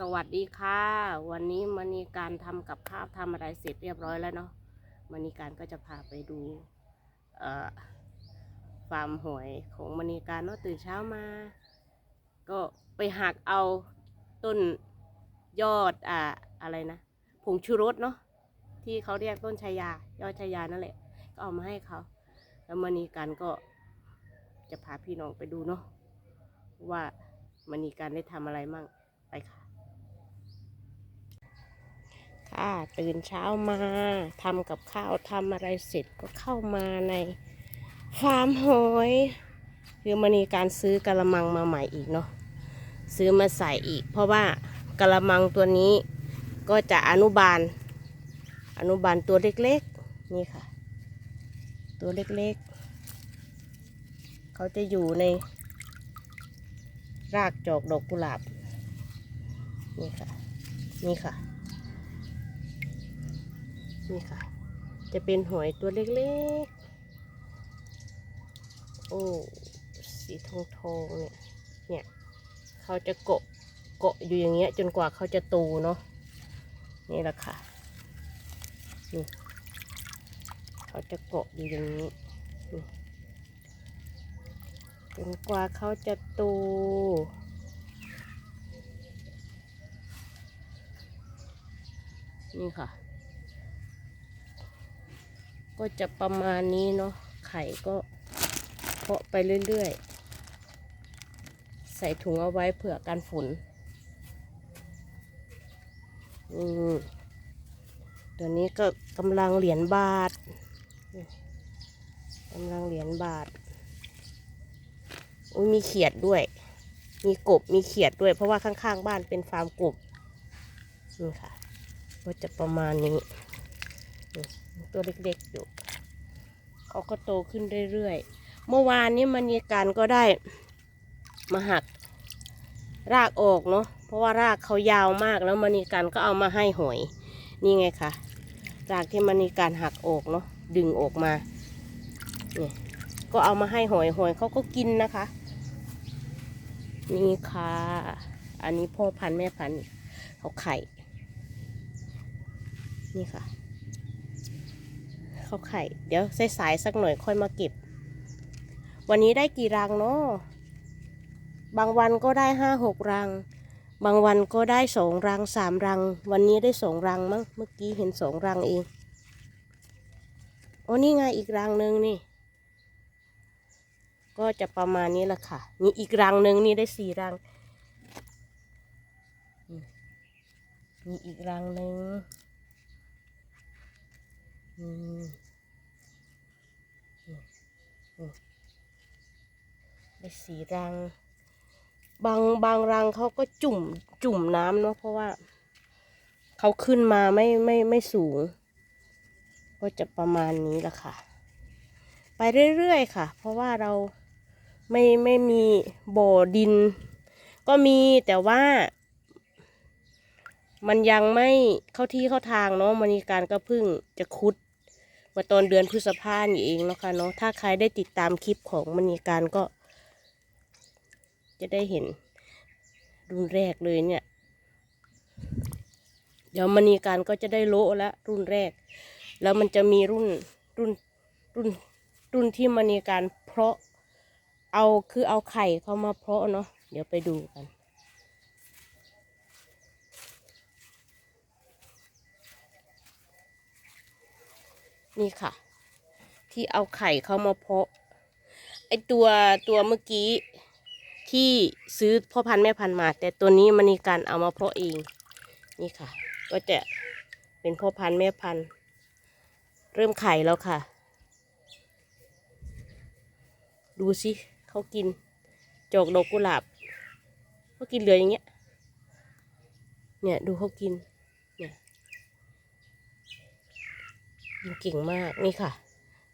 สวัสดีค่ะ วันนี้มณีการทำกับข้าวทำอะไรเสร็จเรียบร้อยแล้วเนาะมณีการก็จะพาไปดูเอ่อฟาร์มหอยของมณีการเนาะตื่นเช้ามา ก็ไปหักเอาต้นยอดอ่าอะไรนะผงชูรสเนาะที่เขาเรียกต้นชายา ยอดชายานั่นแหละ ก็เอามาให้เขา แล้วมณีการก็จะพาพี่น้องไปดูเนาะว่ามณีการได้ทำอะไรมั่งไปค่ะ ค่ะ ตื่นเช้ามาทำกับข้าวทำอะไรเสร็จก็เข้ามาในฟาร์มหอยคือมันมีการซื้อกระมังมาใหม่อีกเนาะซื้อมาใส่อีก เพราะว่ากระมังตัวนี้ก็จะอนุบาล อนุบาลตัวเล็กๆ นี่ค่ะ ตัวเล็กๆ เขาจะอยู่ใน รากจอกดอกกุหลาบ นี่ค่ะ นี่ค่ะ นี่ค่ะ จะเป็นหอยตัวเล็กๆ โอ้ สีทองทองๆเนี่ย เนี่ย เขาจะเกาะ เกาะอยู่อย่างเงี้ย จนกว่าเขาจะโตเนาะ นี่แหละค่ะ นี่ เขาจะเกาะอยู่อย่างนี้ จนกว่าเขาจะโตนี่ค่ะ ก็จะประมาณนี้เนาะไข่ก็เพาะไปเรื่อยๆ ใส่ถุงเอาไว้เผื่อกันฝนอืมตัวนี้ก็กำลังเหรียญบาทกำลังเหรียญบาทอุ้ยมีเขียดด้วย มีกบมีเขียดด้วย เพราะว่าข้างๆ บ้านเป็นฟาร์มกบนี่ค่ะ ก็จะประมาณนี้นี่ ตัวเล็กๆอยู่เขาก็โตขึ้นเรื่อยๆ เมื่อวานนี้มันมีการก็ได้มาหัก รากออกเนาะเพราะว่ารากเขายาวมากแล้วมณีการก็เอามาให้หอย นี่ไงคะรากที่มณีการหักออกเนาะดึงออกมาเนี่ยก็เอามาให้หอยหอยเขาก็กินนะคะ นี่ค่ะ อันนี้พ่อพันธุ์แม่พันธุ์เขาไข่ นี่ค่ะ เขาไข่ เดี๋ยวสายๆสักหน่อยค่อยมาเก็บ วันนี้ได้กี่รังเนาะบางวันก็ได้ห้าหกรัง บางวันก็ได้สองรังสามรัง วันนี้ได้สองรังมั้งเมื่อกี้เห็นสองรังเองโอ้นี่ไงอีกรังหนึ่งนี่ ก็จะประมาณนี้แหละค่ะ นี่อีกรังหนึ่งนี่ได้สี่รังมีอีกรังหนึ่งอืม ได้สีรัง บางบางรังเขาก็จุ่มจุ่มน้ำเนาะเพราะว่าเขาขึ้นมาไม่ไม่ไม่สูง ก็จะประมาณนี้แหละค่ะ ไปเรื่อยๆค่ะ เพราะว่าเราไม่ไม่มีบ่อดิน ก็มีแต่ว่า มันยังไม่เข้าที่เข้าทางเนาะมณีการก็เพิ่งจะคุด มาตอนเดือนพฤษภาคมเองนะคะเนาะถ้าใครได้ติดตามคลิปของมณีการก็ จะได้เห็นรุ่นแรกเลยเนี่ย เดี๋ยวมณีการก็จะได้โละแล้วรุ่นแรก แล้วมันจะมีรุ่นรุ่นรุ่นรุ่นที่มณีการเพาะเอาคือเอาไข่เข้ามาเพาะเนาะเดี๋ยวไปดูกัน นี่ค่ะ ที่เอาไข่เข้ามาเพาะไอตัวตัวเมื่อกี้ที่ซื้อพ่อพันธุ์แม่พันธุ์มา แต่ตัวนี้มันมีการเอามาเพาะเอง นี่ค่ะ ก็จะเป็นพ่อพันธุ์แม่พันธุ์ เริ่มไข่แล้วค่ะ ดูสิเขากินจอกดอกกุหลาบเขากินเหลืออย่างเงี้ยเนี่ยดูเขากิน เนี่ย กินเก่งมากนี่ค่ะ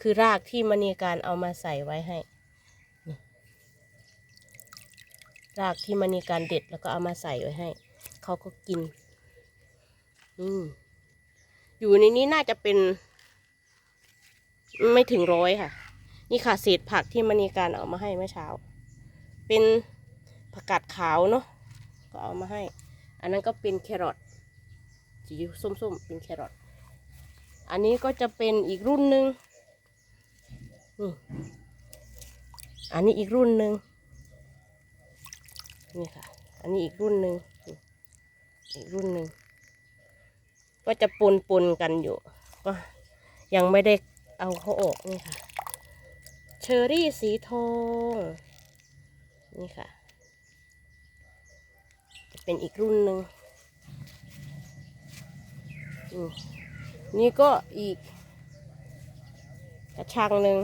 คือรากที่มณีการเอามาใส่ไว้ให้ รากที่มณีการเด็ดแล้วก็เอามาใส่ไว้ให้ เขาก็กิน อืมอยู่ในนี้น่าจะเป็น ไม่ถึงร้อยค่ะ นี่ค่ะเศษผักที่มณีการเอามาให้เมื่อเช้า เป็นผักกาดขาวเนาะก็เอามาให้ อันนั้นก็เป็นแครอทสีส้มๆเป็นแครอท อันนี้ก็จะเป็นอีกรุ่นหนึ่งนี่อันนี้อีกรุ่นหนึ่งนี่ค่ะ อันนี้อีกรุ่นหนึ่งอีกรุ่นหนึ่งก็จะปนปนกันอยู่ ก็ยังไม่ได้เอาเขาออกนี่ค่ะ เชอรี่สีทองนี่ค่ะ จะเป็นอีกรุ่นหนึ่งอืม นี่ก็อีกกระชังหนึ่ง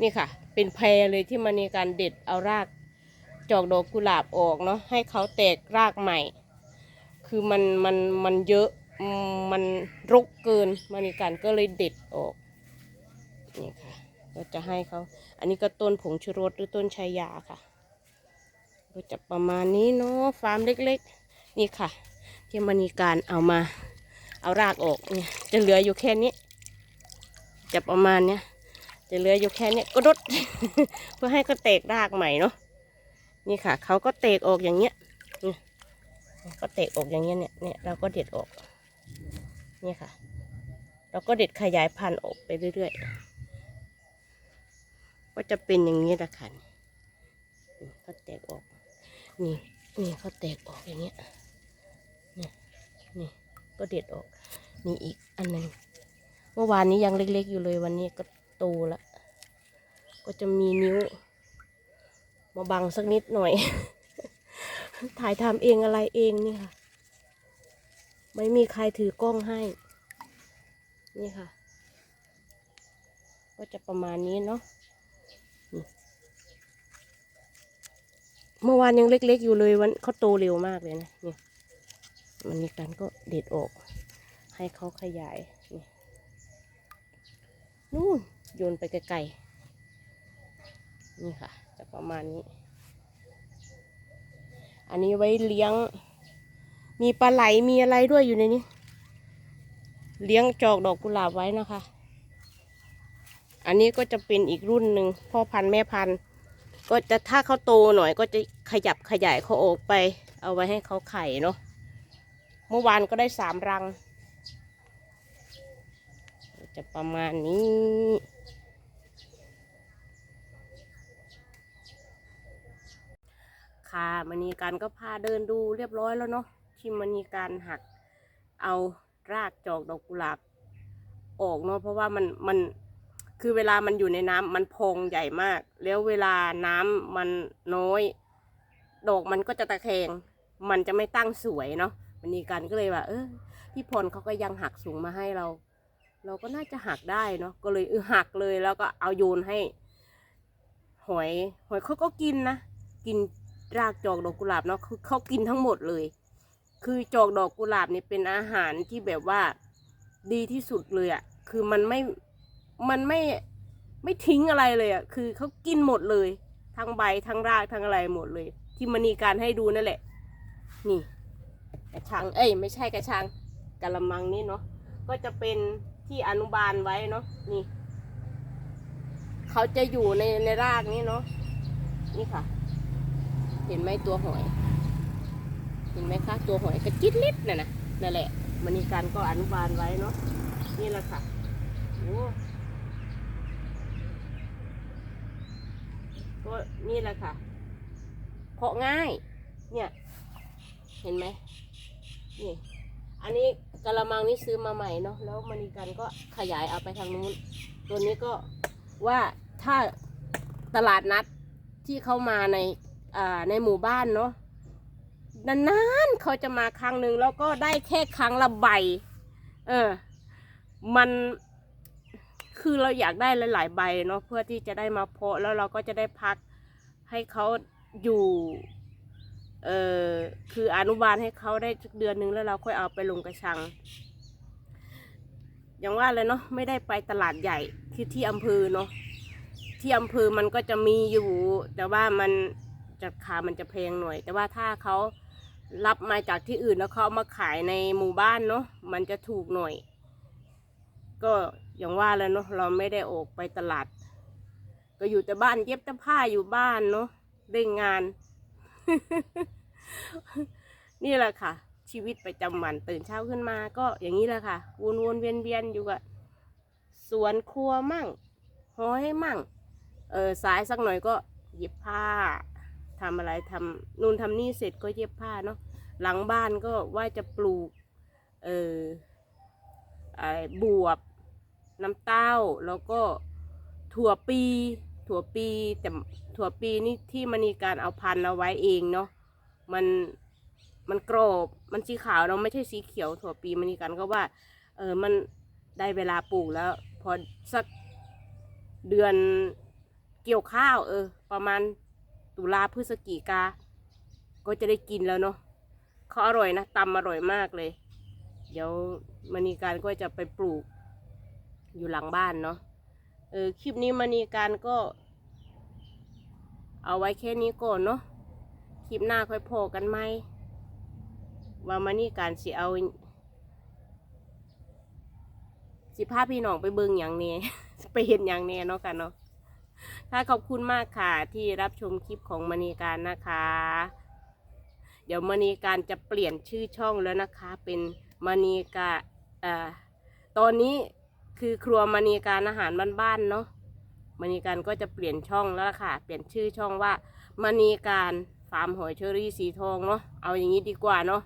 นี่ค่ะ เป็นแพรเลยที่มันมีการเด็ดเอารากจอกดอกกุหลาบออกเนาะให้เขาแตกรากใหม่ คือมันมันมันเยอะมันรกเกินมันมีการก็เลยเด็ดออกนี่ค่ะก็จะให้เขา อันนี้ก็ต้นผงชูรสหรือต้นชายาค่ะ ก็จะประมาณนี้เนาะฟาร์มเล็กๆ นี่ค่ะ ที่มันมีการเอามา เอารากออกเนี่ยจะเหลืออยู่แค่นี้ จะประมาณเนี้ยจะเหลืออยู่แค่นี้ก็ดด เพื่อให้ก็แตกรากใหม่เนาะนี่ค่ะ เขาก็แตกออกอย่างเงี้ยนี่ก็แตกออกอย่างเงี้ยเนี่ยเนี่ยเราก็เด็ดออกนี่ค่ะ เราก็เด็ดขยายพันธุ์ออกไปเรื่อยๆก็จะเป็นอย่างนี้แหละค่ะนี่เขาแตกออก นี่นี่เขาแตกออกอย่างเงี้ยนี่นี่ ก็เด็ดออก นี่อีกอันหนึ่งเมื่อวานนี้ยังเล็ก ๆ อยู่เลยวันนี้ก็โตแล้วก็จะมีนิ้ว มาบังสักนิดหน่อย ถ่ายทำเองอะไรเองนี่ค่ะ ไม่มีใครถือกล้องให้ นี่ค่ะ ก็จะประมาณนี้เนาะเมื่อวานยังเล็ก ๆ อยู่เลยวันเขาโตเร็วมากเลยนะนี่ มันมีการก็เด็ดออก ให้เขาขยายนี่นู่นโยนไปไกลๆนี่ค่ะ จะประมาณนี้ อันนี้ไว้เลี้ยง มีปลาไหลมีอะไรด้วยอยู่ในนี้ เลี้ยงจอกดอกกุหลาบไว้นะคะ อันนี้ก็จะเป็นอีกรุ่นหนึ่งพ่อพันธุ์แม่พันธุ์ก็จะถ้าเขาโตหน่อยก็จะขยับขยายเขาออกไป เอาไว้ให้เขาไข่เนาะ เมื่อวานก็ได้สามรัง จะประมาณนี้ ค่ะมันีการก็พาเดินดูเรียบร้อยแล้วเนาะที่มันมีการหักเอารากจอกดอกกุหลาบออกเนาะเพราะว่ามันมันคือเวลามันอยู่ในน้ำมันพองใหญ่มาก แล้วเวลาน้ำมันน้อย ดอกมันก็จะตะแคง มันจะไม่ตั้งสวยเนาะ มันมีการก็เลยว่า เออพี่พลเขาก็ยังหักสูงมาให้เรา เราก็น่าจะหักได้เนาะก็เลยเออหักเลยแล้วก็เอาโยนให้ หอยหอยเขาก็กินนะกินรากจอกดอกกุหลาบเนาะคือเขากินทั้งหมดเลย คือจอกดอกกุหลาบเนี่ยเป็นอาหารที่แบบว่าดีที่สุดเลยอะ่ะคือมันไม่มันไม่ไม่ทิ้งอะไรเลยอะ่ะคือเขากินหมดเลย ทั้งใบทั้งรากทั้งอะไรหมดเลย ที่มันมีการให้ดูนั่นแหละ นี่ กระชัง เอ้ย ไม่ใช่กระชังกะละมังนี่เนาะ ก็จะเป็นที่อนุบาลไว้เนาะ นี่ เขาจะอยู่ในในรากนี้เนาะ นี่ค่ะ เห็นไหมตัวหอย เห็นไหมคะตัวหอยกระจิตลิบน่ะนะนั่นแหละ มันมีการก็อนุบาลไว้เนาะ นี่แหละค่ะโอ้ก็นี่แหละค่ะเพาะง่าย เนี่ย เห็นไหม นี่ อันนี้กะละมังนี่ซื้อมาใหม่เนาะ แล้วมันมีการก็ขยายเอาไปทางนู้น ตัวนี้ก็ว่าถ้าตลาดนัดที่เขามาในอ่าในหมู่บ้านเนาะ นานๆเขาจะมาครั้งหนึ่งแล้วก็ได้แค่ครั้งละใบ เออ มันคือเราอยากได้หลาย ๆ ใบเนาะเพื่อที่จะได้มาเพาะแล้วเราก็จะได้พักให้เขาอยู่ เออคืออนุบาลให้เขาได้สักเดือนหนึ่งแล้วเราค่อยเอาไปลงกระชัง อย่างว่าเลยเนาะไม่ได้ไปตลาดใหญ่ที่ที่อำเภอเนาะที่อำเภอมันก็จะมีอยู่ แต่ว่ามันจะขามันจะแพงหน่อย แต่ว่าถ้าเขารับมาจากที่อื่นแล้วเขาเอามาขายในหมู่บ้านเนาะมันจะถูกหน่อย ก็อย่างว่าแล้วเนาะเราไม่ได้ออกไปตลาด ก็อยู่แต่บ้านเย็บแต่ผ้าอยู่บ้านเนาะได้งาน นี่แหละค่ะ ชีวิตประจำวันตื่นเช้าขึ้นมาก็อย่างนี้แหละค่ะ วนวนเวียนเวียนอยู่กับสวนครัวมั่งห้อยมั่ง เออสายสักหน่อยก็เย็บผ้าทำอะไรทำนู่นทำนี่เสร็จก็เย็บผ้าเนาะหลังบ้านก็ว่าจะปลูก เออไอบวบ น้ำเต้าแล้วก็ถั่วปี ถั่วปีแต่ ถั่วปีนี่ที่มันมีการเอาพันธุ์เอาไว้เองเนาะมันมันกรอบมันสีขาวเนาไม่ใช่สีเขียวถั่วปีมันมีการก็ว่า เออมันได้เวลาปลูกแล้ว พอสักเดือนเกี่ยวข้าว เออ ประมาณตุลาพฤศจิกา ก็จะได้กินแล้วเนาะเขาอร่อยนะตำอร่อยมากเลย เดี๋ยวมณีการก็จะไปปลูกอยู่หลังบ้านเนาะเออคลิปนี้มณีการก็ เอาไว้แค่นี้ก่อนเนาะคลิปหน้าค่อยโผล่กันไหมว่ามณีการสิเอา สิพาพี่น้องไปเบิ่งอย่างนี้ไปเห็นอย่างแหน่เนาะกันเนาะค่ะขอบคุณมากค่ะที่รับชมคลิปของมณีการนะคะ เดี๋ยวมณีการจะเปลี่ยนชื่อช่องแล้วนะคะ เป็นมณีกาเอ่อตอนนี้คือครัวมณีการอาหารบ้านๆเนาะ มณีการก็จะเปลี่ยนช่องแล้วล่ะค่ะ เปลี่ยนชื่อช่องว่ามณีการฟาร์มหอยเชอรี่สีทองเนาะเอาอย่างนี้ดีกว่าเนาะ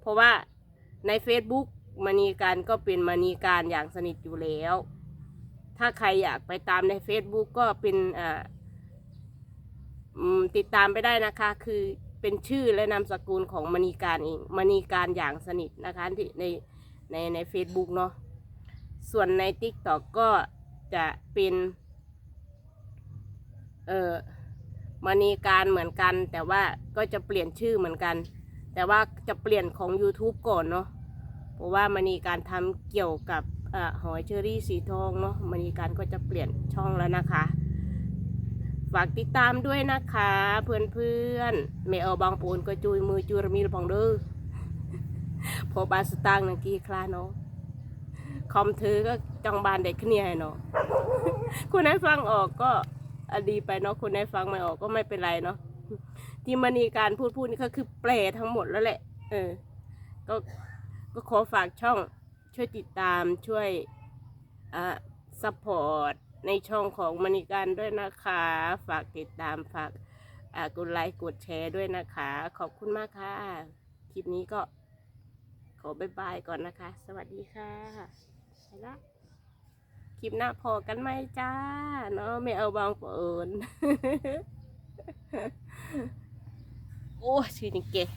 เพราะว่าใน Facebook มณีการก็เป็นมณีการอย่างสนิทอยู่แล้ว ถ้าใครอยากไปตามใน Facebook ก็เป็นอ่ออืมติดตามไปได้นะคะ คือเป็นชื่อและนามสกุลของมณีการเองมณีการอย่างสนิทนะคะที่ในในใน Facebook เนาะส่วนใน TikTok ก็จะเป็น เอ่อมณีการเหมือนกัน แต่ว่าก็จะเปลี่ยนชื่อเหมือนกัน แต่ว่าจะเปลี่ยนของ YouTube ก่อนเนาะเพราะว่ามณีการทำเกี่ยวกับออหอยเชอรี่สีทองเนาะมณีการก็จะเปลี่ยนช่องแล้วนะคะ ฝากติดตามด้วยนะคะ เพื่อนเพื่อนๆไม่เอาบางปูนก็จุยมือจุยรมีรพองเด้อพอบาสตางค์นังกีคลาเนาะคอมเธอก็จังบานเด็กขึ้นเนี่ยเนาะคุณให้ฟังออกก็ อดีไปเนาะคุณให้ฟังไม่ออกก็ไม่เป็นไรเนาะที่มณีการพูดพูดนี่ก็คือแปลทั้งหมดแล้วแหละ เออ ก็ก็ขอฝากช่องช่วยติดตามช่วยอ่าซัพพอร์ตในช่องของมณีการด้วยนะคะ ฝากติดตามฝากกดไลค์กดแชร์ด้วยนะคะ ขอบคุณมากค่ะ คลิปนี้ก็ขอบายบายก่อนนะคะ สวัสดีค่ะไปละ คลิปหน้าพอกันไหมจ้า เนาะไม่เอาบางเปินโอ้ยชีนิเกะ